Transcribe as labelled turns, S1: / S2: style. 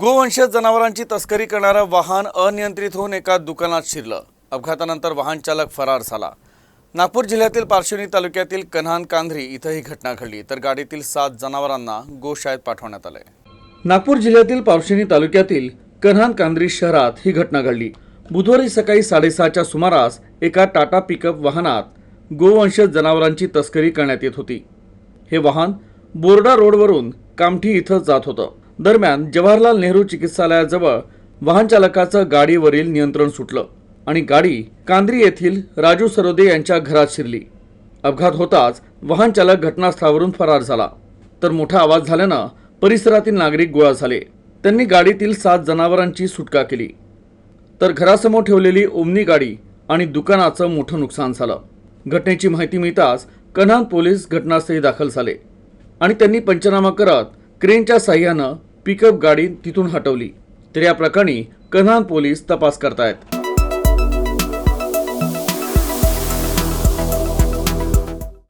S1: गोवंश जनावरांची तस्करी करणारं वाहन अनियंत्रित होऊन एका दुकानात शिरलं. अपघातानंतर वाहन चालक फरार झाला. नागपूर जिल्ह्यातील पार्श्वनी तालुक्यातील कन्हान कांधरी इथं ही घटना घडली. तर गाडीतील सात जनावरांना गोशाळेत पाठवण्यात आलंय. नागपूर जिल्ह्यातील पार्श्वनी तालुक्यातील कन्हान कांद्री शहरात ही घटना घडली. बुधवारी सकाळी साडेसहाच्या सुमारास एका टाटा पिकअप वाहनात गोवंश जनावरांची तस्करी करण्यात येत होती. हे वाहन बोर्डा रोडवरून कामठी इथं जात होतं. दरम्यान जवाहरलाल नेहरू चिकित्सालयाजवळ वाहनचालकाचं गाडीवरील नियंत्रण सुटलं आणि गाडी कांद्री येथील राजू सरोदे यांच्या घरात शिरली. अपघात होताच वाहनचालक घटनास्थळावरून फरार झाला. तर मोठा आवाज झाल्यानं परिसरातील नागरिक गोळा झाले. त्यांनी गाडीतील सात जनावरांची सुटका केली. तर घरासमोर ठेवलेली ओमनी गाडी आणि दुकानाचं मोठं नुकसान झालं. घटनेची माहिती मिळताच कन्हान पोलीस घटनास्थळी दाखल झाले आणि त्यांनी पंचनामा करत क्रेनच्या साह्यानं पिकअप गाडी तिथून हटवली. तर या प्रकरणी कन्हान पोलीस तपास करतायत.